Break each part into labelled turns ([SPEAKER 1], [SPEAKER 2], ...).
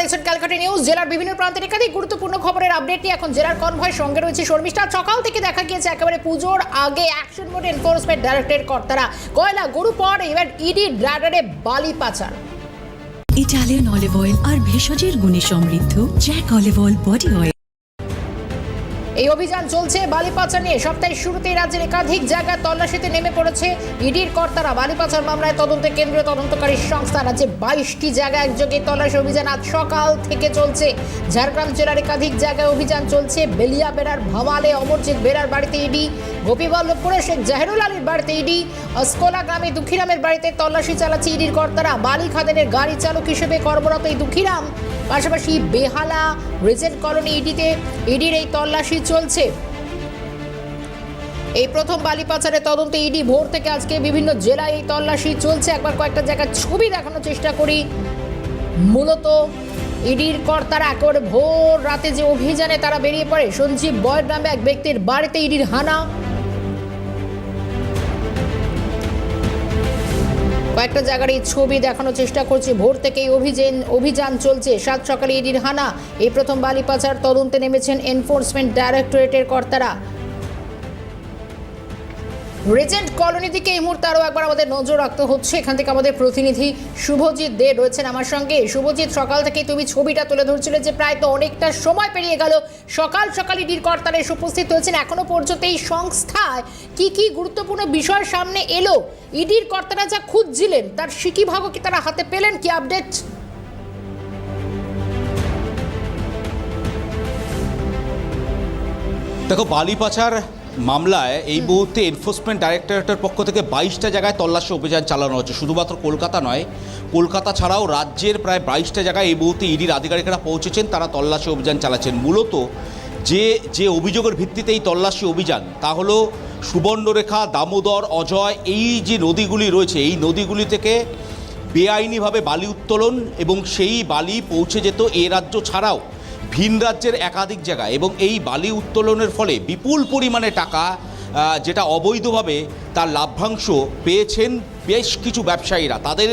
[SPEAKER 1] দেখছেন ক্যালকাটা নিউজ, জেলার বিভিন্ন প্রান্তের একাধিক গুরুত্বপূর্ণ খবরের আপডেট নিয়ে এখন জেলার কনভয় সঙ্গে রয়েছে শর্মিষ্ঠা। সকাল থেকে দেখা গিয়েছে একেবারে পুজোর আগে অ্যাকশন মোড এনফোর্সমেন্ট ডাইরেক্টরেট কর্তারা কয়লা, গরু পর এবার ইডি রাডারে বালি পাচার।
[SPEAKER 2] ইটালিয়ান অলিভ অয়েল আর ভেষজের গুণে সমৃদ্ধ Jack olive oil body oil
[SPEAKER 1] এই অভিযান চলছে বালি পাচার নিয়ে। সপ্তাহের শুরুতেই রাজ্যের একাধিক জায়গায় তল্লাশিতে নেমে পড়েছে ইডির কর্তারা। বালি পাচার মামলায় তদন্তে কেন্দ্রীয় তদন্তকারী সংস্থা রাজ্যে বাইশটি জায়গায় একযোগে তল্লাশি অভিযান আজ সকাল থেকে চলছে। ঝাড়গ্রাম জেলার একাধিক জায়গায় অভিযান চলছে। বেলিয়া বেড়ার ভাওয়ালে অমরজিৎ বেড়ার বাড়িতে ইডি, গোপীবল্লভপুরে শেখ জাহেরুল আলীর বাড়িতে ইডি অস্কোলা গ্রামে দুঃখীরামের বাড়িতে তল্লাশি চালাচ্ছে ইডির কর্তারা। বালি খাদেনের গাড়ি চালক হিসেবে কর্মরত এই দুঃখীরাম পাশাপাশি বেহালা রিজেন্ট কলোনি ইডিতে ইডির এই তল্লাশি চলছে। এই প্রথম বালি পাচারের তদন্তে ইডি ভোর থেকে আজকে বিভিন্ন জেলায় এই তল্লাশি চলছে। একবার কয়েকটা জায়গায় ছবি দেখানোর চেষ্টা করি। মূলত ইডির কর্তারা একেবারে ভোর রাতে যে অভিযানে তারা বেরিয়ে পড়ে, সঞ্জীব বয়ের নামে এক ব্যক্তির বাড়িতে ইডির হানা কয়েকটা জায়গার এই ছবি দেখানোর চেষ্টা করছি। ভোর থেকেই অভিযান অভিযান চলছে। সাত সকালে ইডির হানা। এই প্রথম বালিপাচার তদন্তে নেমেছেন এনফোর্সমেন্ট ডাইরেক্টরেটের কর্তারা। রেজেন্ট কলোনি থেকে এই মুহূর্তে আরও একবার আমাদের নজর রাখতে হচ্ছে। এখান থেকে আমাদের প্রতিনিধি শুভজিৎ দে রয়েছেন আমার সঙ্গে। শুভজিৎ, সকাল থেকে তুমি ছবিটা তুলে ধরছিলে যে প্রায় তো অনেকটা সময় পেরিয়ে গেল। সকাল সকাল ইডির কর্তারা এসে উপস্থিত হয়েছেন। এখনও পর্যন্ত এই সংস্থায় কি কি গুরুত্বপূর্ণ বিষয় সামনে এলো? ইডির কর্তারা যা খুঁজছিলেন, তার সিকি ভাগও কি তারা হাতে পেলেন? কি আপডেট?
[SPEAKER 3] দেখো, বালি পাচার মামলায় এই মুহূর্তে এনফোর্সমেন্ট ডাইরেক্টরেটের পক্ষ থেকে বাইশটা জায়গায় তল্লাশি অভিযান চালানো হচ্ছে। শুধুমাত্র কলকাতা নয়, কলকাতা ছাড়াও রাজ্যের প্রায় বাইশটা জায়গায় এই মুহূর্তে ইডির আধিকারিকরা পৌঁছেছেন, তারা তল্লাশি অভিযান চালাচ্ছেন। মূলত যে যে অভিযোগের ভিত্তিতে এই তল্লাশি অভিযান, তা হলো সুবর্ণরেখা, দামোদর, অজয়, এই যে নদীগুলি রয়েছে, এই নদীগুলি থেকে বেআইনিভাবে বালি উত্তোলন এবং সেই বালি পৌঁছে যেত এ রাজ্য ছাড়াও। ভিন রাজ্যের একাধিক জায়গায় এবং এই বালি উত্তোলনের ফলে বিপুল পরিমাণে টাকা যেটা অবৈধভাবে তার লাভ্যাংশ পেয়েছেন বেশ কিছু ব্যবসায়ীরা। তাদের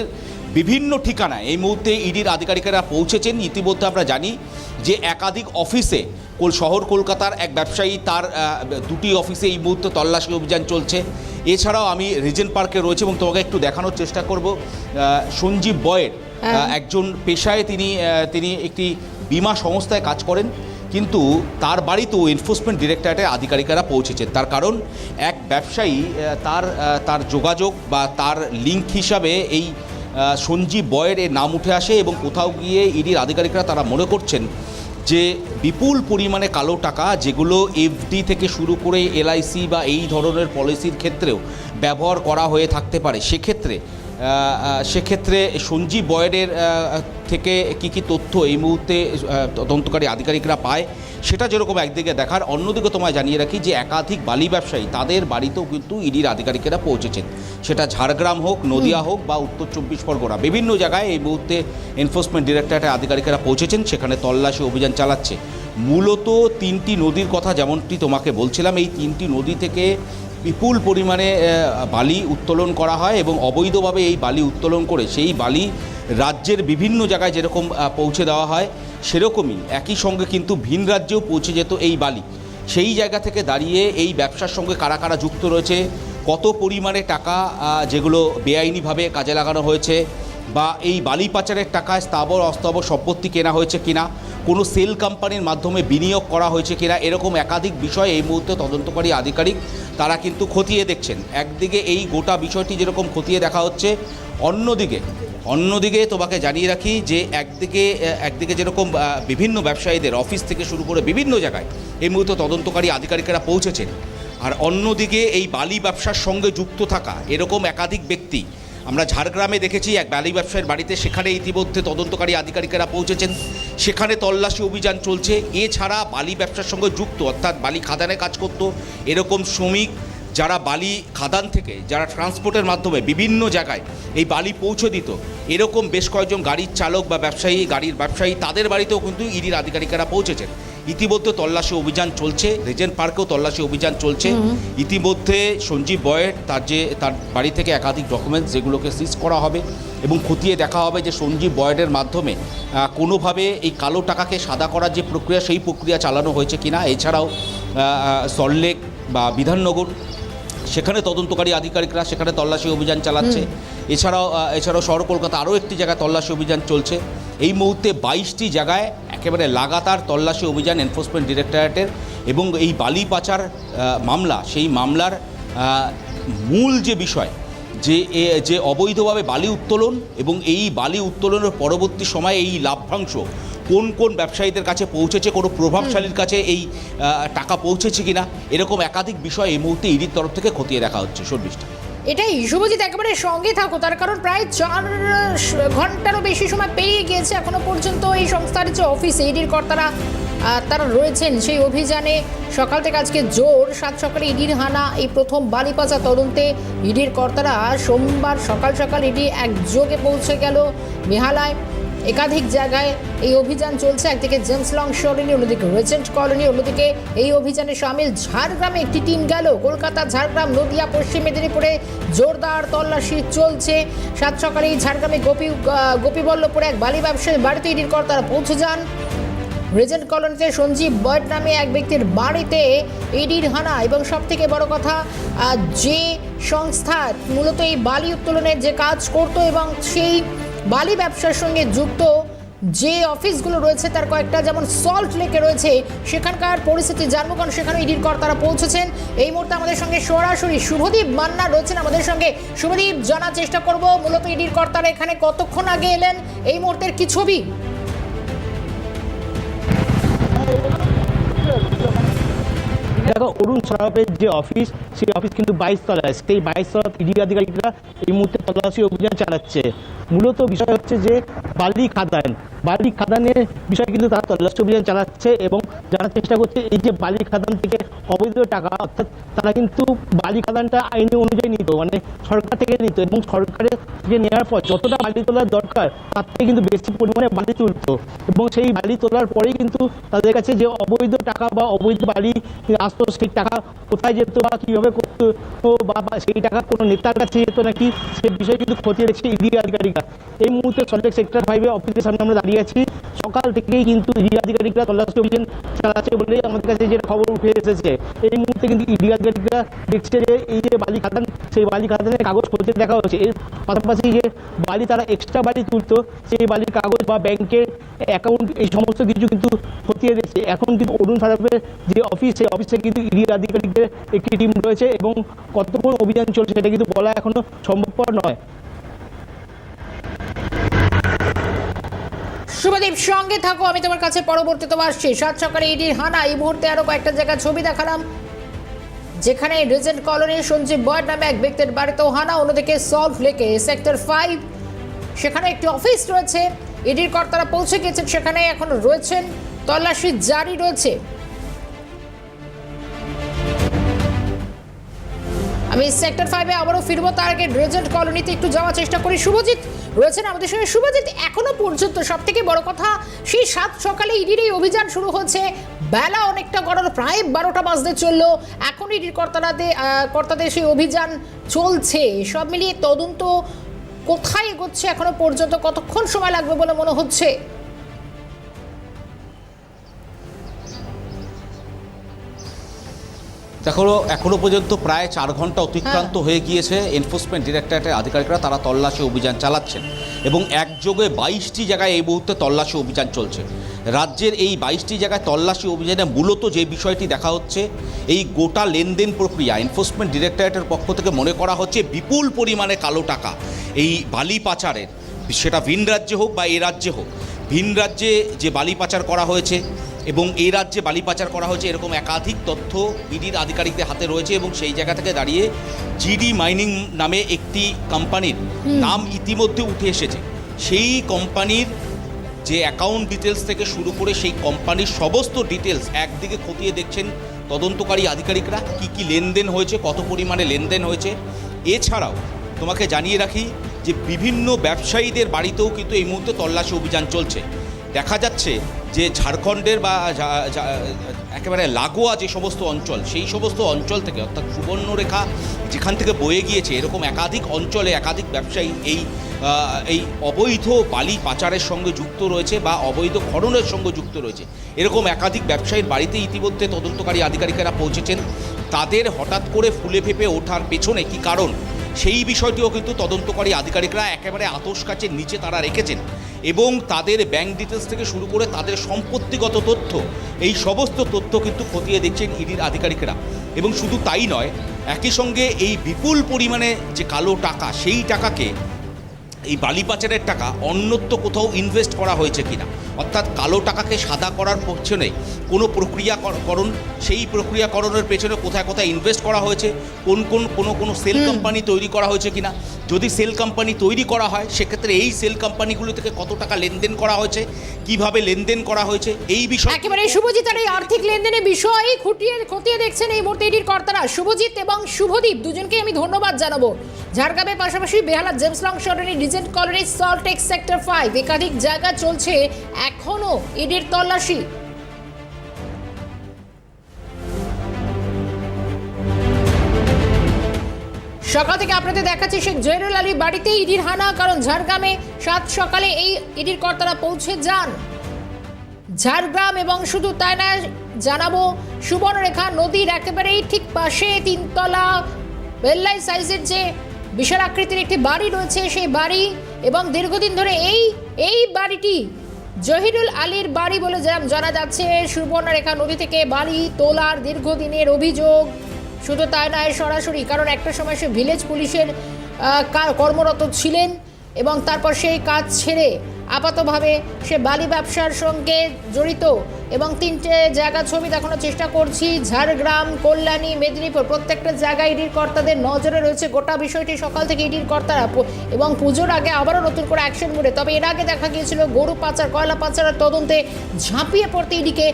[SPEAKER 3] বিভিন্ন ঠিকানায় এই মুহূর্তে ইডির আধিকারিকেরা পৌঁছেছেন। ইতিমধ্যে আমরা জানি যে একাধিক অফিসে কোল শহর কলকাতার এক ব্যবসায়ী তার দুটি অফিসে এই মুহূর্তে তল্লাশি অভিযান চলছে। এছাড়াও আমি রিজেন্ট পার্কে রয়েছে এবং তোমাকে একটু দেখানোর চেষ্টা করব। সঞ্জীব বয়ের
[SPEAKER 1] হ্যাঁ।
[SPEAKER 3] একজন পেশায় তিনি তিনি একটি বিমা সংস্থায় কাজ করেন, কিন্তু তার বাড়িতেও এনফোর্সমেন্ট ডিরেক্টরেটের আধিকারিকেরা পৌঁছেছেন। তার কারণ, এক ব্যবসায়ী তার তার যোগাযোগ বা তার লিঙ্ক হিসাবে এই সঞ্জীব বয়ের এর নাম উঠে আসে এবং কোথাও গিয়ে ইডির আধিকারিকরা তারা মনে করছেন যে, বিপুল পরিমাণে কালো টাকা যেগুলো এফডি থেকে শুরু করে এলআইসি বা এই ধরনের পলিসির ক্ষেত্রেও ব্যবহার করা হয়ে থাকতে পারে, সেক্ষেত্রে সেক্ষেত্রে সঞ্জীব বয়েডের থেকে কি কি তথ্য এই মুহূর্তে তদন্তকারী আধিকারিকরা পায় সেটা যেরকম একদিকে দেখার অন্যদিকে তোমায় জানিয়ে রাখি যে একাধিক বালি ব্যবসায়ী তাদের বাড়িতেও কিন্তু ইডির আধিকারিকেরা পৌঁছেছেন। সেটা ঝাড়গ্রাম হোক নদিয়া হোক বা উত্তর চব্বিশ পরগনা বিভিন্ন জায়গায় এই মুহূর্তে এনফোর্সমেন্ট ডিরেক্টরেটের আধিকারিকেরা পৌঁছেছেন সেখানে তল্লাশি অভিযান চালাচ্ছে। মূলত তিনটি নদীর কথা যেমনটি তোমাকে বলছিলাম, এই তিনটি নদী থেকে বিপুল পরিমাণে বালি উত্তোলন করা হয় এবং অবৈধভাবে এই বালি উত্তোলন করে সেই বালি রাজ্যের বিভিন্ন জায়গায় যেরকম পৌঁছে দেওয়া হয়, সেরকমই একই সঙ্গে কিন্তু ভিন রাজ্যেও পৌঁছে যেত এই বালি। সেই জায়গা থেকে দাঁড়িয়ে এই ব্যবসার সঙ্গে কারা কারা যুক্ত রয়েছে, কত পরিমাণে টাকা যেগুলো বেআইনিভাবে কাজে লাগানো হয়েছে বা এই বালি পাচারের টাকায় স্থাবর অস্থাবর সম্পত্তি কেনা হয়েছে কিনা, কোনো সেল কোম্পানির মাধ্যমে বিনিয়োগ করা হয়েছে কিনা, এরকম একাধিক বিষয় এই মুহূর্তে তদন্তকারী আধিকারিক তারা কিন্তু খতিয়ে দেখছেন। একদিকে এই গোটা বিষয়টি যেরকম খতিয়ে দেখা হচ্ছে, অন্যদিকে অন্যদিকে তোমাকে জানিয়ে রাখি যে একদিকে একদিকে যেরকম বিভিন্ন ব্যবসায়ীদের অফিস থেকে শুরু করে বিভিন্ন জায়গায় এই মুহূর্তে তদন্তকারী আধিকারিকেরা পৌঁছেছেন। আর অন্যদিকে এই বালি ব্যবসার সঙ্গে যুক্ত থাকা, এরকম একাধিক ব্যক্তি আমরা ঝাড়গ্রামে দেখেছি এক বালি ব্যবসায়ীর বাড়িতে, সেখানে ইতিমধ্যে তদন্তকারী আধিকারিকেরা পৌঁছেছেন। সেখানে তল্লাশি অভিযান চলছে। এছাড়া বালি ব্যবসার সঙ্গে যুক্ত, অর্থাৎ বালি খাদানে কাজ করত এরকম শ্রমিক যারা বালি খাদান থেকে, যারা ট্রান্সপোর্টের মাধ্যমে বিভিন্ন জায়গায় এই বালি পৌঁছে দিত। এরকম বেশ কয়েকজন গাড়ির চালক বা ব্যবসায়ী, গাড়ির ব্যবসায়ী তাদের বাড়িতেও কিন্তু ইডির আধিকারিকেরা পৌঁছেছেন। ইতিমধ্যে তল্লাশি অভিযান চলছে রেজেন্ট পার্কেও তল্লাশি অভিযান চলছে। ইতিমধ্যে সঞ্জীব বয়ের তার যে তার বাড়ি থেকে একাধিক ডকুমেন্টস যেগুলোকে সিজ করা হবে এবং খতিয়ে দেখা হবে যে সঞ্জীব বয়েডের মাধ্যমে কোনোভাবে এই কালো টাকাকে সাদা করার যে প্রক্রিয়া সেই প্রক্রিয়া চালানো হয়েছে কিনা। এছাড়াও সল্টলেক বা বিধাননগর সেখানে তদন্তকারী আধিকারিকরা সেখানে তল্লাশি অভিযান চালাচ্ছে। এছাড়াও এছাড়াও শহর কলকাতা আরও একটি জায়গায় তল্লাশি অভিযান চলছে। এই মুহূর্তে বাইশটি জায়গায় একেবারে লাগাতার তল্লাশি অভিযান এনফোর্সমেন্ট ডিরেক্টরেটের এবং এই বালি পাচার মামলা সেই মামলার মূল যে বিষয় যে এ- যে অবৈধভাবে বালি উত্তোলন এবং এই বালি উত্তোলনের পরবর্তী সময়ে এই লাভ্যাংশ কোন কোন ব্যবসায়ীদের কাছে পৌঁছেছে কোনো প্রভাবশালীর কাছে এই টাকা পৌঁছেছে কিনা এরকম একাধিক বিষয় এই মুহূর্তে ইডির তরফ থেকে খতিয়ে দেখা হচ্ছে। শর্মিষ্ঠা।
[SPEAKER 1] এটাই শুভজিৎ একেবারে সঙ্গে থাকো তার কারণ প্রায় চার ঘন্টারও বেশি সময় পেরিয়ে গিয়েছে এখনও পর্যন্ত এই সংস্থার যে অফিস ইডির কর্তারা তারা রয়েছেন সেই অভিযানে। সকাল থেকে আজকে জোর সাত সকালে ইডির হানা এই প্রথম বালিপাচা তদন্তে ইডির কর্তারা সোমবার সকাল সকাল ইডি একযোগে পৌঁছে গেল মেহালায়। একাধিক জায়গায় এই অভিযান চলছে। একদিকে জেমস লং সরণি অন্যদিকে রেজেন্ট কলোনি, অন্যদিকে এই অভিযানে সামিল। ঝাড়গ্রামে একটি টিম গেল। কলকাতা, ঝাড়গ্রাম, নদিয়া, পশ্চিম মেদিনীপুরে জোরদার তল্লাশি চলছে। সাত সকালে এই ঝাড়গ্রামে গোপী গোপীবল্লভপুরে এক বালি ব্যবসায়ী বাড়িতে ইডির কর্তারা পৌঁছে যান। রেজেন্ট কলোনিতে সঞ্জীব বয়েড নামে এক ব্যক্তির বাড়িতে ইডির হানা এবং সব থেকে বড় কথা যে সংস্থা মূলত এই বালি উত্তোলনের যে কাজ করতো এবং সেই বালি ব্যবসার সঙ্গে যুক্ত যে অফিসগুলো রয়েছে তার কয়েকটা, যেমন সল্ট লেকে রয়েছে, সেখানকার পরিস্থিতি জানব কারণ সেখানে ইডির কর্তারা পৌঁছেছেন। এই মুহূর্তে আমাদের সঙ্গে সরাসরি শুভদীপ মান্না রয়েছেন আমাদের সঙ্গে। শুভদীপ, জানার চেষ্টা করব, মূলত ইডির কর্তারা এখানে কতক্ষণ আগে এলেন? এই মুহূর্তের কি ছবি?
[SPEAKER 4] দেখো, অরুণ সরাফের যে অফিস, সেই অফিস কিন্তু বাইশ তলায় সেই বাইশ তলা ইডি আধিকারিকরা এই মুহূর্তে তল্লাশি অভিযান চালাচ্ছে। মূলত বিষয় হচ্ছে যে বালি খাদান বালি খাদানের বিষয়ে কিন্তু তারা তল্লাশি অভিযান চালাচ্ছে এবং জানার চেষ্টা করছে, এই যে বালি খাদান থেকে অবৈধ টাকা, অর্থাৎ তারা কিন্তু বালি খাদানটা আইনি অনুযায়ী নিত মানে সরকার থেকে নিত এবং সরকারের থেকে নেওয়ার পর যতটা বালি তোলার দরকার, তার থেকে কিন্তু বেশি পরিমাণে বালি তুলতো এবং সেই বালি তোলার পরেই কিন্তু তাদের কাছে যে অবৈধ টাকা বা অবৈধ বালি আসতো, সেই টাকা কোথায় যেত বা কীভাবে করতো বা সেই টাকা কোনো নেতার কাছে যেত নাকি, সে বিষয়ে কিন্তু খতিয়ে দেখছে ইডি আধিকারিকরা। এই মুহূর্তে সল্টেক সেক্টর ফাইভে অফিসের সামনে আমরা দাঁড়িয়ে আছি সকাল থেকেই কিন্তু ইডি আধিকারিকরা তল্লাশি অভিযান চালাচ্ছে বলেই আমাদের কাছে যে খবর উঠে এসেছে। এই মুহূর্তে কিন্তু ইডি আধিকারিকরা দেখছে যে এই যে বালি খাদান, সেই বালি খাদানের কাগজ খতিয়ে দেখা হচ্ছে। এর পাশাপাশি যে বালি তারা এক্সট্রা বালি তুলতো, সেই বালির কাগজ বা ব্যাংকের অ্যাকাউন্ট এই সমস্ত কিছু কিন্তু খতিয়ে দেখছে। এখন কিন্তু অরুণ সারাফের যে অফিস সেই অফিসে কিন্তু ইডি আধিকারিকদের একটি টিম রয়েছে এবং কতক্ষণ অভিযান চলছে সেটা কিন্তু বলা এখনও সম্ভবপর নয়।
[SPEAKER 1] শুভদীপ সঙ্গে থাকো, আমি তোমার কাছে পরবর্তী পরবর্তীতে আসছি। সাত সকালে ইডির হানা, এই মুহূর্তে আরও কয়েকটা জায়গায় ছবি দেখালাম। যেখানে রেজেন্ট কলোনি সঞ্জীব বয়েড নামে এক ব্যক্তির বাড়িতেও হানা, অন্যদিকে সল্ভ লেকে সেক্টর ফাইভ। সেখানে একটি অফিস রয়েছে, ইডির কর্তারা পৌঁছে গেছেন সেখানে এখন রয়েছেন। তল্লাশি জারি রয়েছে। আমি সেক্টর ফাইভে আবারও ফিরবো, তার আগে রেজেন্ট কলোনিতে একটু যাওয়ার চেষ্টা করি। শুভজিৎ রয়েছেন আমাদের সঙ্গে। শুভজিৎ, এখনও পর্যন্ত সব থেকে বড় কথা, সেই সাত সকালে ইডির এই অভিযান শুরু হচ্ছে বেলা অনেকটা গড়ার, প্রায় বারোটা বাজতে চলল। এখন ইডির কর্তারাদের কর্তাদের সেই অভিযান চলছে। সব মিলিয়ে তদন্ত কোথায় এগোচ্ছে এখনও পর্যন্ত, কতক্ষণ সময় লাগবে বলে মনে হচ্ছে?
[SPEAKER 3] দেখো এখনও পর্যন্ত প্রায় চার ঘণ্টা অতিক্রান্ত হয়ে। গিয়েছে এনফোর্সমেন্ট ডিরেক্টরেটের আধিকারিকরা তারা তল্লাশি অভিযান চালাচ্ছেন। এবং একযোগে বাইশটি জায়গায় এই মুহূর্তে তল্লাশি অভিযান চলছে। রাজ্যের এই বাইশটি জায়গায় তল্লাশি অভিযানে মূলত যে বিষয়টি দেখা হচ্ছে এই গোটা লেনদেন প্রক্রিয়া এনফোর্সমেন্ট ডিরেক্টরেটের পক্ষ থেকে মনে করা হচ্ছে বিপুল পরিমাণে কালো টাকা। এই বালি পাচারের সেটা ভিন রাজ্যে হোক বা এ রাজ্যে হোক ভিন রাজ্যে যে বালি পাচার করা হয়েছে এবং এই রাজ্যে বালি পাচার করা হয়েছে এরকম একাধিক তথ্য ইডির আধিকারিকদের হাতে রয়েছে এবং সেই জায়গা থেকে দাঁড়িয়ে জিডি মাইনিং নামে একটি কোম্পানির নাম ইতিমধ্যে উঠে এসেছে। সেই কোম্পানির যে অ্যাকাউন্ট ডিটেলস থেকে শুরু করে সেই কোম্পানির সমস্ত ডিটেলস একদিকে খতিয়ে দেখছেন তদন্তকারী আধিকারিকরা কি কি লেনদেন হয়েছে কত পরিমাণে লেনদেন হয়েছে। এছাড়াও তোমাকে জানিয়ে রাখি যে বিভিন্ন ব্যবসায়ীদের বাড়িতেও কিন্তু এই মুহূর্তে তল্লাশি অভিযান চলছে। দেখা যাচ্ছে যে ঝাড়খণ্ডের বা একেবারে লাগোয়া যে সমস্ত অঞ্চল, সেই সমস্ত অঞ্চল থেকে অর্থাৎ সুবর্ণরেখা যেখান থেকে বয়ে গিয়েছে, এরকম একাধিক অঞ্চলে একাধিক ব্যবসায়ী এই এই অবৈধ বালি পাচারের সঙ্গে যুক্ত রয়েছে বা অবৈধ খননের সঙ্গে যুক্ত রয়েছে। এরকম একাধিক ব্যবসায়ীর বাড়িতে ইতিমধ্যে তদন্তকারী আধিকারিকেরা পৌঁছেছেন। তাদের হঠাৎ করে ফুলে ফেপে ওঠার পেছনে কি কারণ? সেই বিষয়টিও কিন্তু তদন্তকারী আধিকারিকরা একেবারে আতস কাচের নিচে তারা রেখেছেন এবং তাদের ব্যাংক ডিটেলস থেকে শুরু করে তাদের সম্পত্তিগত তথ্য, এই সমস্ত তথ্য কিন্তু খতিয়ে দেখছেন ইডির আধিকারিকরা। এবং শুধু তাই নয়, একই সঙ্গে এই বিপুল পরিমাণে যে কালো টাকা, সেই টাকাকে এই বালি পাচারের টাকা অন্যত্র কোথাও ইনভেস্ট করা হয়েছে কিনা? অর্থাৎ কালো টাকাকে সাদা করার পেছনে কোনো প্রক্রিয়াকরণ সেই প্রক্রিয়াকরণের পেছনে কোথায় কোথায় ইনভেস্ট করা হয়েছে? কোন কোন কোনো কোনো সেল কোম্পানি তৈরি করা হয়েছে কিনা? যদি সেল কোম্পানি তৈরি করা হয় সেক্ষেত্রে এই সেল কোম্পানিগুলো থেকে কত টাকা লেনদেন করা হয়েছে? কীভাবে লেনদেন করা হয়েছে? এই বিষয়
[SPEAKER 1] একেবারে শুভজিৎ আর এই আর্থিক লেনদেনের বিষয় খুঁটিয়ে খতিয়ে দেখছেন এই মুহূর্তে এটির কর্তারা। শুভজিৎ এবং শুভদীপ দুজনকে আমি ধন্যবাদ জানাব। ঝাড়গ্রামের পাশাপাশি Behala James Long Sarani Regent colony Salt Lake sector five. একাধিক জায়গা চলছে এখনও ইডির তল্লাশি। সকাল থেকে আপনাদের দেখাচ্ছি শেখ জহিরুল আলী বাড়িতে ইডির হানা, কারণ ঝাড়গ্রামে সাত সকালে এই ইডির কর্তারা পৌঁছে যান। ঝাড়গ্রাম এবং শুধু তাই না, জানাব সুবর্ণরেখা নদীর একেবারেই ঠিক পাশে তিনতলা বেল্লাই সাইজের যে বিশাল আকৃতির একটি বাড়ি রয়েছে সেই বাড়ি এবং দীর্ঘদিন ধরে এই এই বাড়িটি জহিরুল আলীর বাড়ি বলে জানা যাচ্ছে। সুবর্ণরেখা নদী থেকে বাড়ি তোলার দীর্ঘদিনের অভিযোগ। শুধু তাই নয়, সরাসরি, কারণ একটা সময় সে ভিলেজ পুলিশের কর্মরত ছিলেন এবং তারপর সেই কাজ ছেড়ে আপাতভাবে সে বালি ব্যবসার সঙ্গে জড়িত এবং তিনটে জায়গা ছবি দেখানোর চেষ্টা করছি। ঝাড়গ্রাম, কল্যাণী, মেদিনীপুর প্রত্যেকটা জায়গায় ইডির কর্তাদের নজরে রয়েছে। গোটা বিষয়টি সকাল থেকে ইডির কর্তারা এবং পুজোর আগে আবারও নতুন করে অ্যাকশন মুড়ে। তবে এর আগে দেখা গিয়েছিল গরু পাচার, কয়লা পাচারের তদন্তে ঝাঁপিয়ে পড়তে ইডিকে।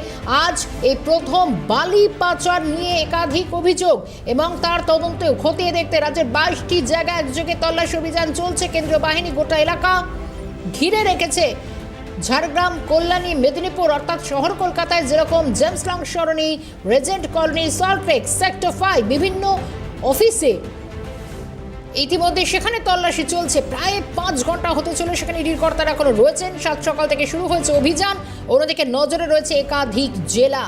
[SPEAKER 1] আজ এই প্রথম বালি পাচার নিয়ে একাধিক অভিযোগ এবং তার তদন্তে খতিয়ে দেখতে রাজ্যের বাইশটি জায়গায় একযোগে তল্লাশি অভিযান চলছে। কেন্দ্রীয় বাহিনী গোটা এলাকা ঘিরে রেখেছে। ঝাড়গ্রাম, কল্যাণী, মেদিনীপুর অর্থাৎ শহর কলকাতায় যেরকম James Long Sarani, Regent colony Salt Lake sector five বিভিন্ন অফিসে ইতিমধ্যে সেখানে তল্লাশি চলছে। প্রায় পাঁচ ঘণ্টা হতে চলে সেখানে ইডির কর্তারা এখনও রয়েছেন। সাত সকাল থেকে শুরু হয়েছে অভিযান। অন্যদিকে নজরে রয়েছে একাধিক জেলা।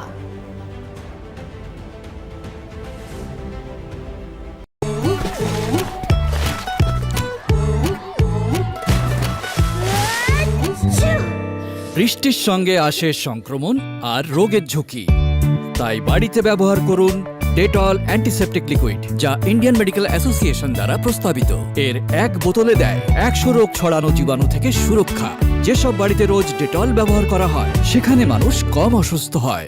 [SPEAKER 5] বৃষ্টির সঙ্গে আসে সংক্রমণ আর রোগের ঝুঁকি। তাই বাড়িতে ব্যবহার করুন ডেটল অ্যান্টিসেপ্টিক লিকুইড, যা ইন্ডিয়ান মেডিকেল অ্যাসোসিয়েশন দ্বারা প্রস্তাবিত। এর এক বোতলে দেয় একশো রোগ ছড়ানো জীবাণু থেকে সুরক্ষা। যেসব বাড়িতে রোজ ডেটল ব্যবহার করা হয়, সেখানে মানুষ কম অসুস্থ হয়।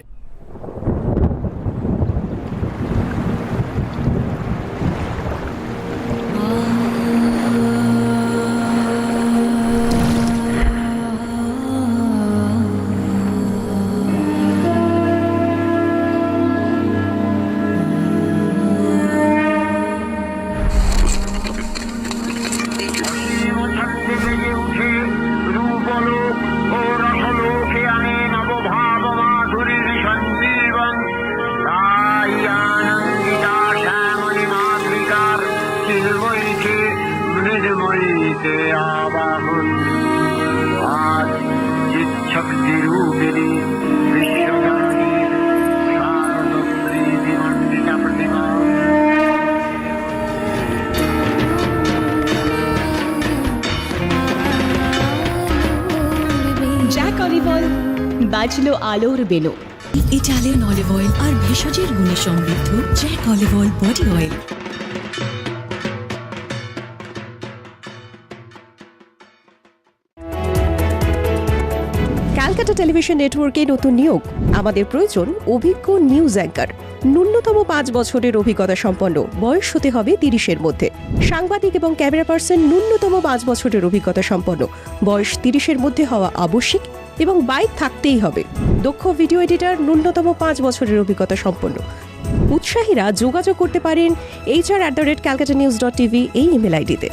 [SPEAKER 6] আলোর বেলো
[SPEAKER 2] ইটালিয়ান অলিভ অয়েল আর ভেষজের গুণে সমৃদ্ধ Jack olive oil body oil.
[SPEAKER 6] Calcutta television নেটওয়ার্কে নতুন নিয়োগ। আমাদের প্রয়োজন অভিজ্ঞ নিউজ অ্যাঙ্কার। ন্যূনতম পাঁচ বছরের অভিজ্ঞতা সম্পন্ন। বয়স হতে হবে তিরিশের মধ্যে। সাংবাদিক এবং ক্যামেরা পার্সন ন্যূনতম পাঁচ বছরের অভিজ্ঞতা সম্পন্ন। বয়স তিরিশের মধ্যে হওয়া আবশ্যিক এবং বাইক থাকতেই হবে। দক্ষ ভিডিও এডিটর ন্যূনতম পাঁচ বছরের অভিজ্ঞতা সম্পন্ন। উৎসাহীরা যোগাযোগ করতে পারেন HR at the rate Calcutta news dot TV এই ইমেল আইডিতে।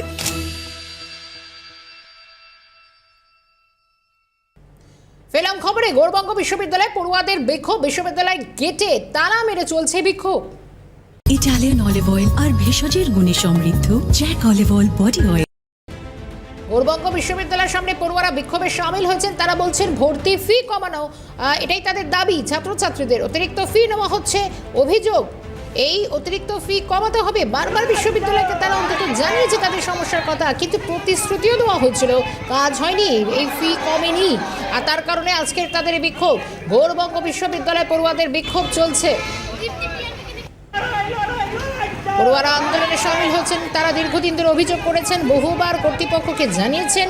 [SPEAKER 1] ফেলাম খবরে গৌরবঙ্গ বিশ্ববিদ্যালয় পড়ুয়াদের বিক্ষোভ বিশ্ববিদ্যালয় গেটে তালা মেরে চলছে বিক্ষোভ।
[SPEAKER 2] ইটালিয়ান অলিভ অয়েল আর ভেষজের গুণে সমৃদ্ধ। Jack olive oil body oil.
[SPEAKER 1] Gour Banga বিশ্ববিদ্যালয়ের সামনে পড়ুয়ারা বিক্ষোভে সামিল হয়েছেন, তারা বলছেন ভর্তি ফি কমানো এটাই তাদের দাবি। ছাত্রছাত্রীদের অতিরিক্ত ফি নেওয়া হচ্ছে, অভিযোগ এই অতিরিক্ত ফি কমাতে হবে। বারবার বিশ্ববিদ্যালয়কে তারা অন্তত জানিয়েছে তাদের সমস্যার কথা, কিন্তু প্রতিশ্রুতিও দেওয়া হয়েছিল কাজ হয়নি, এই ফি কমেনি। আর তার কারণে আজকের তাদের বিক্ষোভ গৌরবঙ্গ বিশ্ববিদ্যালয় পড়ুয়াদের বিক্ষোভ চলছে। পড়ুয়ারা আন্দোলনে সামিল হচ্ছেন। তারা দীর্ঘদিন ধরে অভিযোগ করেছেন, বহুবার কর্তৃপক্ষকে জানিয়েছেন,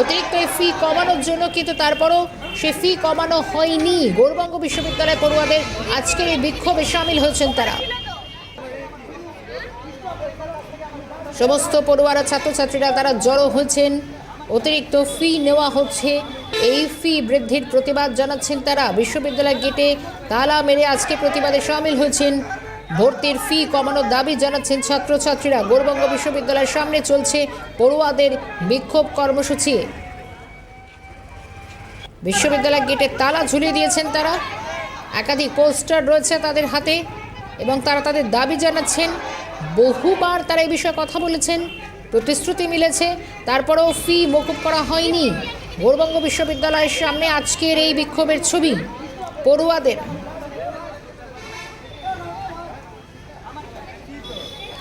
[SPEAKER 1] অতিরিক্ত ফি কমানোর জন্য, কিন্তু তারপরও সে ফি কমানো হয়নি। গৌরবঙ্গ বিশ্ববিদ্যালয় পড়ুয়াদের আজকের এই বিক্ষোভে সামিল হয়েছেন তারা। সমস্ত পড়ুয়ারা, ছাত্রছাত্রীরা তারা জড়ো হয়েছেন অতিরিক্ত ফি নেওয়া হচ্ছে। এই ফি বৃদ্ধির প্রতিবাদ জানাচ্ছেন তারা। বিশ্ববিদ্যালয় গেটে তালা মেরে আজকে প্রতিবাদে সামিল হয়েছেন ভর্তির ফি কমানোর দাবি জানাচ্ছেন ছাত্রছাত্রীরা। গৌরবঙ্গ বিশ্ববিদ্যালয়ের সামনে চলছে পড়ুয়াদের বিক্ষোভ কর্মসূচি। বিশ্ববিদ্যালয় গেটে তালা ঝুলিয়ে দিয়েছেন তারা। একাধিক পোস্টার রয়েছে তাদের হাতে এবং তারা তাদের দাবি জানাচ্ছেন, বহুবার তারা এই বিষয়ে কথা বলেছেন, প্রতিশ্রুতি মিলেছে, তারপরেও ফি মকুব করা হয়নি। গৌরবঙ্গ বিশ্ববিদ্যালয়ের সামনে আজকের এই বিক্ষোভের ছবি। পড়ুয়াদের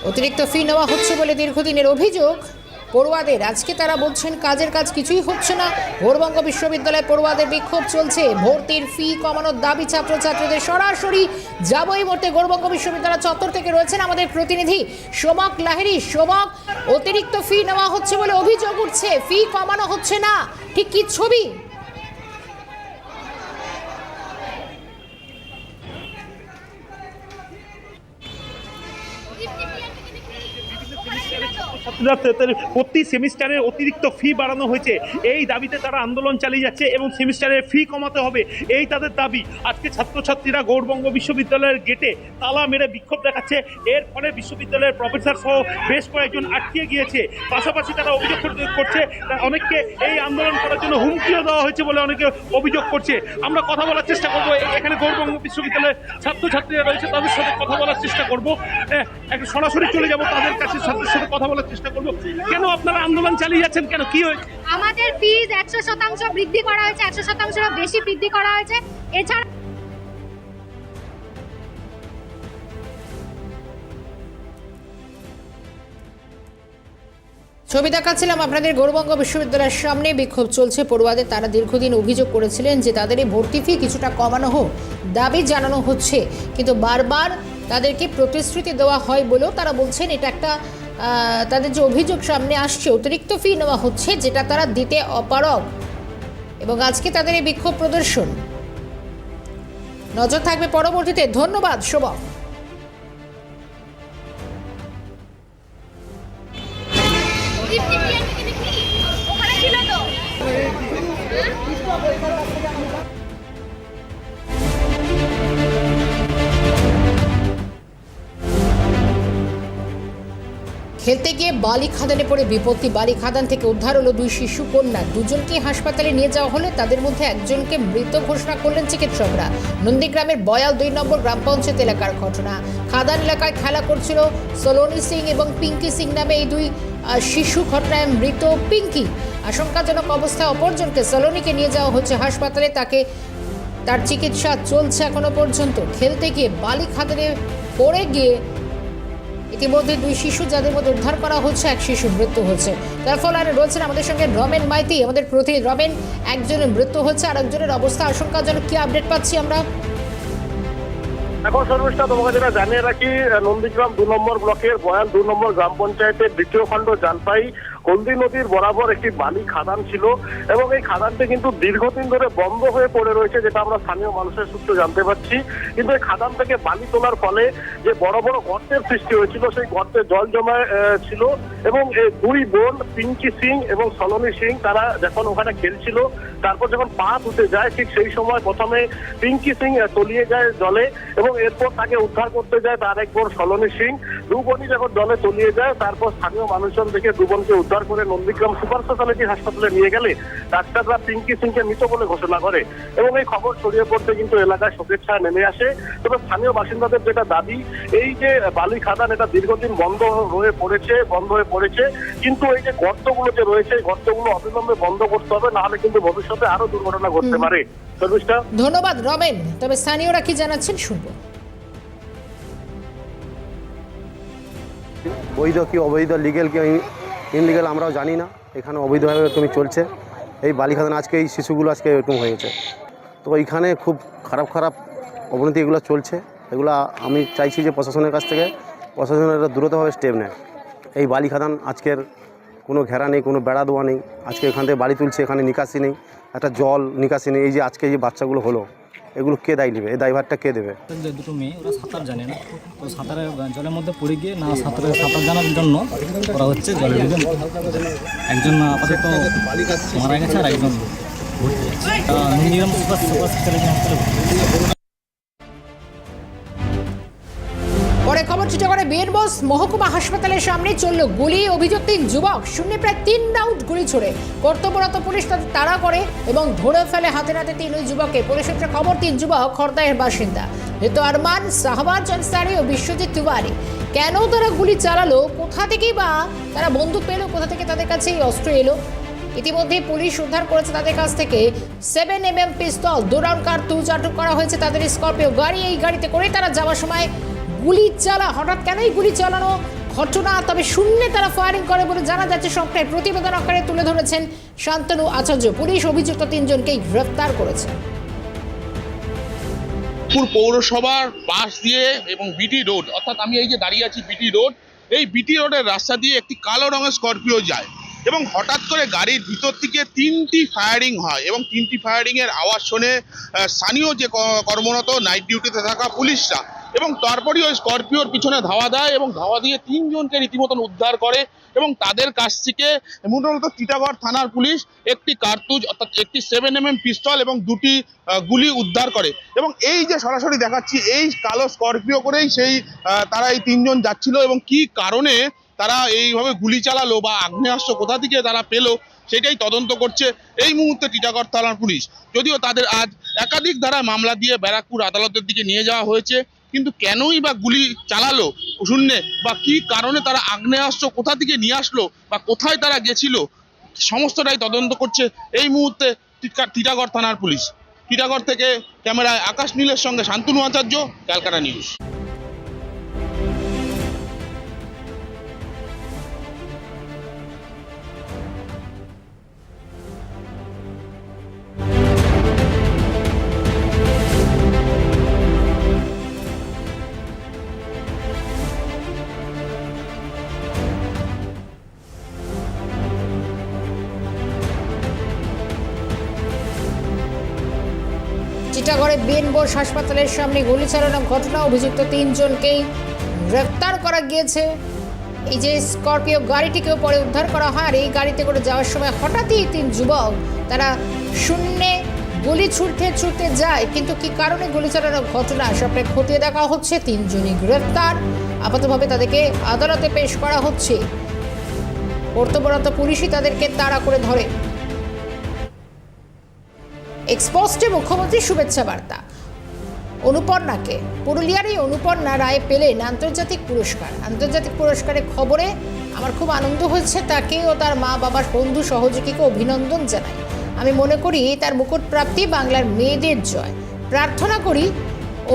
[SPEAKER 1] অতিরিক্ত ফি নেওয়া হচ্ছে বলে দীর্ঘদিনের অভিযোগ। পড়ুয়াদের, আজকে তারা বলছেন কাজের কাজ কিছুই হচ্ছে না। গৌরবঙ্গ বিশ্ববিদ্যালয়ে পড়ুয়াদের বিক্ষোভ চলছে। ভর্তির ফি কমানোর দাবি ছাত্রছাত্রীদের সরাসরি। যাব এই মুহূর্তে গৌরবঙ্গ বিশ্ববিদ্যালয় চত্বর থেকে রয়েছেন আমাদের প্রতিনিধি সোমক লাহিরি সোমক, অতিরিক্ত ফি নেওয়া হচ্ছে বলে অভিযোগ উঠছে। ফি কমানো হচ্ছে না। ঠিক কি ছবি?
[SPEAKER 7] ছাত্রীরা তাদের প্রতি সেমিস্টারে অতিরিক্ত ফি বাড়ানো হয়েছে। এই দাবিতে তারা আন্দোলন চালিয়ে যাচ্ছে এবং সেমিস্টারের ফি কমাতে হবে। এই তাদের দাবি। আজকে ছাত্রছাত্রীরা গৌরবঙ্গ বিশ্ববিদ্যালয়ের গেটে তালা মেরে বিক্ষোভ দেখাচ্ছে। এর ফলে বিশ্ববিদ্যালয়ের প্রফেসর সহ বেশ কয়েকজন আটকে গিয়েছে। পাশাপাশি তারা অভিযোগ করছে অনেককে এই আন্দোলন করার জন্য হুমকিও দেওয়া হয়েছে বলে অনেকে অভিযোগ করছে। আমরা কথা বলার চেষ্টা করব। এখানে গৌরবঙ্গ বিশ্ববিদ্যালয়ের ছাত্রছাত্রীরা রয়েছে, তাদের সাথে কথা বলার চেষ্টা করব। সরাসরি চলে যাব, তাদের কাছে ছাত্রের সাথে কথা বলার করব। কেন আপনারা আন্দোলন চালিয়ে যাচ্ছেন? কেন? কি হয়েছে?
[SPEAKER 8] আমাদের ফিজ একশো শতাংশ বৃদ্ধি করা হয়েছে একশো শতাংশেরও বেশি বৃদ্ধি করা হয়েছে। এছাড়া
[SPEAKER 1] ছবি দেখাচ্ছিলাম আপনাদের গৌরবঙ্গ বিশ্ববিদ্যালয়ের সামনে। বিক্ষোভ চলছে পড়ুয়াদের। তারা দীর্ঘদিন অভিযোগ করেছিলেন যে তাদের এই ভর্তি ফি কিছুটা কমানো হোক দাবি জানানো হচ্ছে। কিন্তু বারবার তাদেরকে প্রতিশ্রুতি দেওয়া হয় বলেও তারা বলছেন এটা একটা তাদের যে অভিযোগ সামনে আসছে, অতিরিক্ত ফি নেওয়া হচ্ছে, যেটা তারা দিতে অপারগ। এবং আজকে তাদের এই বিক্ষোভ প্রদর্শন। নজর থাকবে পরবর্তীতে। ধন্যবাদ শোভ
[SPEAKER 8] ওখানে
[SPEAKER 1] খেলতে গিয়ে বালি খাদানে পড়ে বিপত্তি। বালি খাদান থেকে উদ্ধার হলো দুই শিশু, কন্যা। দুজনকে হাসপাতালে নিয়ে যাওয়া হলে। তাদের মধ্যে একজনকে মৃত ঘোষণা করলেন চিকিৎসকরা। নন্দীগ্রামের বয়াল দুই নম্বর গ্রাম পঞ্চায়েত এলাকার ঘটনা। খাদান এলাকায় খেলা করছিল সলোনি সিং এবং পিঙ্কি সিং নামে এই দুই শিশু ঘটনায় মৃত পিঙ্কি। আশঙ্কাজনক অবস্থায় অপরজনকে সলোনিকে নিয়ে যাওয়া হচ্ছে হাসপাতালে। তাকে, তার চিকিৎসা চলছে এখনও পর্যন্ত। খেলতে গিয়ে বালি খাদানে পড়ে গিয়ে ইতিমধ্যে দুই শিশু যাদের মধ্যে উদ্ধার করা হচ্ছে, এক শিশু মৃত্যু হচ্ছে। তার ফলে আর রয়েছেন আমাদের সঙ্গে রমেন মাইতি, আমাদের প্রতি রমেন একজনের মৃত্যু হচ্ছে আর একজনের অবস্থা আশঙ্কাজনক, কি আপডেট পাচ্ছি আমরা?
[SPEAKER 9] এখন সর্বশেষ তোমাকে যেটা জানিয়ে রাখি, নন্দীগ্রাম দু নম্বর ব্লকের বয়াল দু নম্বর গ্রাম পঞ্চায়েতের দ্বিতীয় খণ্ড জানপাই হলদি নদীর বরাবর একটি বালি খাদান ছিল এবং এই খাদানটি কিন্তু দীর্ঘদিন ধরে বন্ধ হয়ে পড়ে রয়েছে, যেটা আমরা স্থানীয় মানুষের সূত্রে জানতে পারছি। কিন্তু এই খাদান থেকে বালি তোলার ফলে যে বড় বড় গর্তের সৃষ্টি হয়েছিল, সেই গর্তে জল জমা ছিল এবং দুই বোন, পিঙ্কি সিং এবং সলোনী সিং, তারা যখন ওখানে খেলছিল, তারপর যখন পা ধুতে যায়, ঠিক সেই সময় প্রথমে পিঙ্কি সিং তলিয়ে যায় জলে এবং এরপর তাকে উদ্ধার করতে যায় তার এক বোন সলোনী সিং। দু যখন জলে তলিয়ে যায় তারপর স্থানীয় মানুষজন দেখে দু উদ্ধার করে নন্দীগ্রাম সুপার স্পেশালিটি হাসপাতালে নিয়ে গেলে ডাক্তাররা পিঙ্কি সিংকে মৃত বলে ঘোষণা করে। এবং এই খবর ছড়িয়ে পড়তে কিন্তু এলাকায় শোকের ছায়া নেমে আসে। তবে স্থানীয় বাসিন্দাদের যেটা দাবি এই যে বালি খাদান এটা দীর্ঘদিন বন্ধ হয়ে পড়েছে বন্ধ হয়ে পড়েছে। কিন্তু এই যে গর্তগুলো যে রয়েছে এই গর্তগুলো অবিলম্বে বন্ধ করতে হবে নাহলে কিন্তু ভবিষ্যতে আরও দুর্ঘটনা ঘটতে পারে।
[SPEAKER 1] ধন্যবাদ রমেন। তবে স্থানীয়রা কি জানাচ্ছেন শুনব।
[SPEAKER 10] বৈধ কি অবৈধ লিগেল কি ইনলিগেল আমরাও জানি না। এখানে অবৈধভাবে তুমি চলছে। এই বালিখাদান আজকে, এই শিশুগুলো আজকে এরকম হয়েছে তো এইখানে খুব খারাপ খারাপ অবনতি এগুলো চলছে। এগুলো আমি চাইছি যে প্রশাসনের কাছ থেকে, প্রশাসনের দ্রুতভাবে স্টেপ নেয়। এই বালিখাদান আজকের কোনো ঘেরা নেই, কোনো বেড়া দেওয়া নেই। আজকে এখান থেকে বাড়ি তুলছে, এখানে নিকাশি নেই। একটা জল নিকাশি নেই। এই যে আজকে যে বাচ্চাগুলো হলো এগুলো কে দায় নেবে? এই দায়ভারটা কে দেবে?
[SPEAKER 11] দুটো মেয়ে, ওরা সাঁতার জানে না। তো সাঁতারে, জলের মধ্যে পড়ে গিয়ে না সাঁতারে সাঁতার জানার জন্য ওরা হচ্ছে জলে ডুবে একজন আপাতত মারা গেছে আর একজন
[SPEAKER 1] বিয়ের বস মহকুমা হাসপাতালের সামনে চলল গুলি, অভিযোগ তিন যুবক, শূন্য প্রায় তিন রাউন্ড গুলি ছড়ে। কর্তব্যরত পুলিশ তাদের তাড়া করে এবং ধরে ফেলে হাতে নাতে তিন ওই যুবককে। পুলিশ সূত্রে খবর, তিন যুবক খর্দায়ের বাসিন্দা। মৃত আরমান, শাহবাজ, আনসারি ও বিশ্বজিৎ তিওয়ারি। কেন তারা গুলি চালালো? কোথা থেকেই বা তারা বন্দুক পেল? কোথা থেকে তাদের কাছে এই অস্ত্র এলো? ইতিমধ্যে পুলিশ উদ্ধার করেছে তাদের কাছ থেকে সেভেন এম এম পিস্তল দু রাউন্ড কার্তুজ আটক করা হয়েছে তাদের স্করপিও। গাড়ি, এই গাড়িতে করে তারা যাওয়ার সময় গুলি চালা, হঠাৎ কেনই গুলি চালানো ঘটনা? তবে শূন্যে তারা ফায়ারিং করে বলে জানা যাচ্ছে সবটাই প্রতিবেদন আকারে তুলে ধরেছেন শান্তনু আচার্য। পুলিশ অভিযুক্ত তিনজনকেই গ্রেফতার করেছে।
[SPEAKER 12] পুর পৌরসভার পাশ দিয়ে এবং বিটি রোড, অর্থাৎ আমি এই যে দাঁড়িয়ে আছি বিটি রোড, এই বিটি রোডের রাস্তা দিয়ে একটি কালো রঙের স্করপিও যায়। এবং হঠাৎ করে গাড়ির ভিতর থেকে তিনটি ফায়ারিং হয় এবং তিনটি ফায়ারিংয়ের আওয়াজ শুনে স্থানীয় যে কর্মরত নাইট ডিউটিতে থাকা পুলিশরা এবং তারপরেই ওই স্করপিওর পিছনে ধাওয়া দেয় এবং ধাওয়া দিয়ে তিনজনকে রীতিমতন উদ্ধার করে এবং তাদের কাছ থেকে মূলত টিটাগড় থানার পুলিশ একটি কার্তুজ অর্থাৎ একটি সেভেন এম এম পিস্তল এবং দুটি গুলি উদ্ধার করে। এবং এই যে সরাসরি দেখাচ্ছি, এই কালো স্করপিও করেই সেই তারা এই তিনজন যাচ্ছিল এবং কি কারণে তারা এইভাবে গুলি চালালো বা আগ্নেয়াস্ত্র কোথা থেকে তারা পেল, সেটাই তদন্ত করছে এই মুহূর্তে টিটাগড় থানার পুলিশ। যদিও তাদের আজ একাধিক ধারায় মামলা দিয়ে ব্যারাকপুর আদালতের দিকে নিয়ে যাওয়া হয়েছে, কিন্তু কেনই বা গুলি চালালো শূন্যে বা কি কারণে তারা আগ্নেয়াস্ত্র কোথা থেকে নিয়ে আসলো বা কোথায় তারা গেছিল, সমস্তটাই তদন্ত করছে এই মুহূর্তে টিটাগড় থানার পুলিশ। টিটাগড় থেকে ক্যামেরায় আকাশ নীলের সঙ্গে শান্তনু আচার্য, ক্যালকাটা নিউজ।
[SPEAKER 1] চিটাগড়ে বিএন বোস হাসপাতালের সামনে গুলি চালানোর ঘটনা, অভিযুক্ত তিনজনকেই গ্রেফতার করা গিয়েছে। এই যে স্করপিও গাড়িটিকেও পরে উদ্ধার করা হয়, আর এই গাড়িতে করে যাওয়ার সময় হঠাৎই তিন যুবক তারা শূন্যে গুলি ছুটতে ছুটতে যায়। কিন্তু কি কারণে গুলি চালানোর ঘটনা সবটাই খতিয়ে দেখা হচ্ছে? তিনজনই গ্রেফতার আপাতভাবে তাদেরকে আদালতে পেশ করা হচ্ছে। কর্তব্যরত পুলিশই তাদেরকে তাড়া করে ধরে। এক্সপোস্টে মুখ্যমন্ত্রী শুভেচ্ছা বার্তা। অনুপর্ণাকে পুরুলিয়ার এই অনুপর্ণা রায় পেলেন আন্তর্জাতিক পুরস্কার। আন্তর্জাতিক পুরস্কারের খবরে আমার খুব আনন্দ হয়েছে তাকে ও তার মা বাবার বন্ধু সহযোগীকে অভিনন্দন জানাই। আমি মনে করি তার মুকুট প্রাপ্তি বাংলার মেয়েদের জয়। প্রার্থনা করি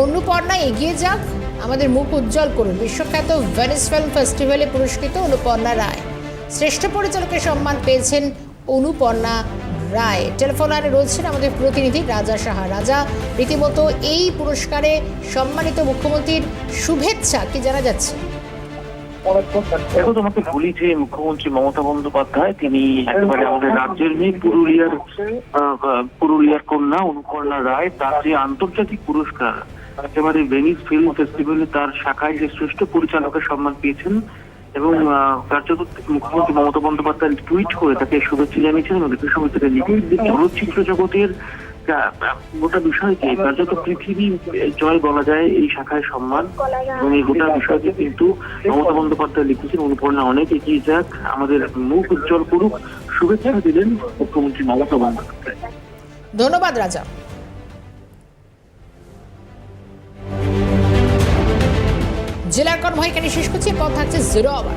[SPEAKER 1] অনুপর্ণা এগিয়ে যাক, আমাদের মুখ উজ্জ্বল করুন। বিশ্বখ্যাত ভেনিস ফিল্ম ফেস্টিভ্যালে পুরস্কৃত অনুপর্ণা রায়। শ্রেষ্ঠ পরিচালকের সম্মান পেয়েছেন অনুপর্ণা রায়। টেলিফোন লাইনে রয়েছেন আমাদের প্রতিনিধি রাজা সাহা। রাজা, রীতিমতো এই পুরস্কারে সম্মানিত মুখ্যমন্ত্রীর শুভেচ্ছা, কি জানা যাচ্ছে?
[SPEAKER 13] তোমাকে বলি যে মুখ্যমন্ত্রী মমতা বন্দ্যোপাধ্যায়, তিনি একেবারে আমাদের রাজ্যের মেয়ে পুরুলিয়ার পুরুলিয়ার কন্যা অনুকর্ণা রায়, তার যে আন্তর্জাতিক পুরস্কার, একেবারে ভেনিস ফিল্ম ফেস্টিভ্যালে তার শাখায় যে শ্রেষ্ঠ পরিচালকের সম্মান পেয়েছেন এবং মুখ্যমন্ত্রী মমতা বন্দ্যোপাধ্যায় টুইট করে তাকে শুভেচ্ছা জানিয়েছেন তাকে লিখে যে চলচ্চিত্র জগতের গোটা বিষয়কে কার্যত পৃথিবী জয় বলা যায় এই শাখায় সম্মান। এবং এই গোটা বিষয়কে কিন্তু মমতা বন্দ্যোপাধ্যায় লিখেছেন অনুপর্ণা অনেক এগিয়ে যাক। আমাদের মুখ উজ্জ্বল করুক। শুভেচ্ছা দিলেন মুখ্যমন্ত্রী মমতা বন্দ্যোপাধ্যায়।
[SPEAKER 1] ধন্যবাদ, রাজা। জেলার কর্মহিকারী শেষ করছি পথ থাকছে জিরো আবার।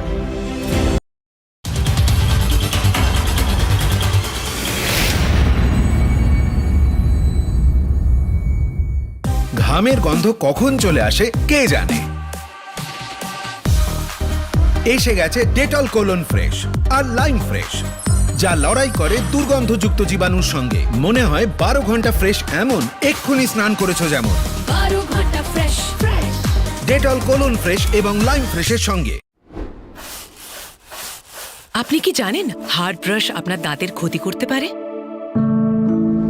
[SPEAKER 14] ঘামের গন্ধ কখন চলে আসে কে জানে? এসে গেছে ডেটল কোলন ফ্রেশ আর লাইম ফ্রেশ যা লড়াই করে দুর্গন্ধযুক্ত জীবাণুর সঙ্গে। মনে হয় বারো ঘণ্টা ফ্রেশ এমন এক্ষুনি স্নান করেছ যেমন।
[SPEAKER 2] বারো ঘণ্টা
[SPEAKER 14] ডেটল কোলন ফ্রেশ এবং লাইম ফ্রেশের সঙ্গে।
[SPEAKER 2] আপনি কি জানেন হার্ড ব্রাশ আপনার দাঁতের ক্ষতি করতে পারে?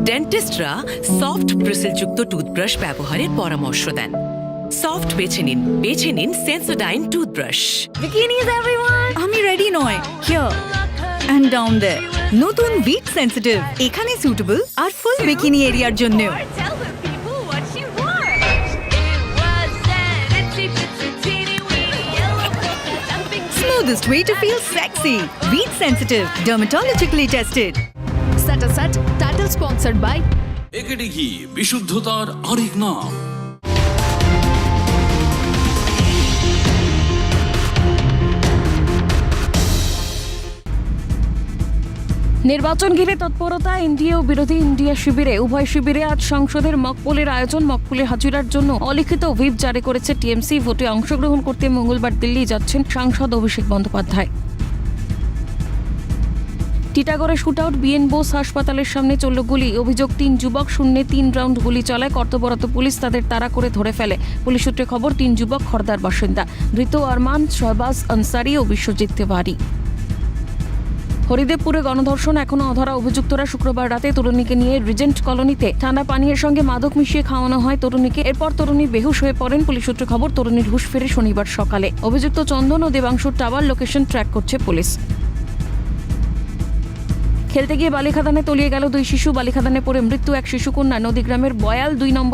[SPEAKER 2] ডেন্টিস্টরা সফট ব্রিসেলযুক্ত টুথব্রাশ ব্যবহারের পরামর্শ দেন। সফট বেছে নিন বেছে নিন সেন্সোডাইন টুথব্রাশ।
[SPEAKER 15] বিকিনিজ এভরিওয়ান আমি রেডি নয়। হিয়ার এন্ড ডাউন দেয়ার নতুন বিট সেনসিটিভ এখানে সুটেবল আর ফুল বিকিনি এরিয়ার জন্য Smoothest way to feel sexy. Beat sensitive, dermatologically tested. Set a set, title sponsored by
[SPEAKER 5] AKD ghee বিশুদ্ধতার আরেক নাম
[SPEAKER 15] নির্বাচন ঘিরে তৎপরতা, এনডিএ ও বিরোধী ইন্ডিয়া শিবিরে, উভয় শিবিরে আজ সংসদের মকপলের আয়োজন মকপলে হাজিরার জন্য অলিখিত হুইপ জারি করেছে টিএমসি। ভোটে অংশগ্রহণ করতে মঙ্গলবার দিল্লি যাচ্ছেন সাংসদ অভিষেক বন্দ্যোপাধ্যায়। টিটাগড়ে শুটআউট, বিএন বোস হাসপাতালের সামনে চলল গুলি। অভিযোগ, তিন যুবক শূন্যে তিন রাউন্ড গুলি চলায়। কর্তব্যরত পুলিশ তাদের তাড়া করে ধরে ফেলে। পুলিশ সূত্রে খবর, তিন যুবক খর্দার বাসিন্দা। ধৃত আরমান, শহবাজ, আনসারি ও বিশ্বজিৎ তিওয়ারি। হরিদেবপুরে গণধর্ষণ, এখনও অধরা অভিযুক্তরা শুক্রবার রাতে তরুণীকে নিয়ে রিজেন্ট কলোনিতে ঠান্ডা পানীয়ের সঙ্গে মাদক মিশিয়ে খাওয়ানো হয় তরুণীকে। এরপর তরুণী বেহুশ হয়ে পড়েন, পুলিশ সূত্রে খবর, তরুণীর হুশ ফেরে শনিবার সকালে। অভিযুক্ত চন্দন ও দেবাংশুর টাওয়ার লোকেশন ট্র্যাক করছে পুলিশ। খেলতে গিয়ে বালিখাদানে তলিয়ে গেল দুই শিশু। বালিখাদানে পড়ে মৃত্যু এক শিশুকন্যা। নদীগ্রামের বয়াল দুই নম্বর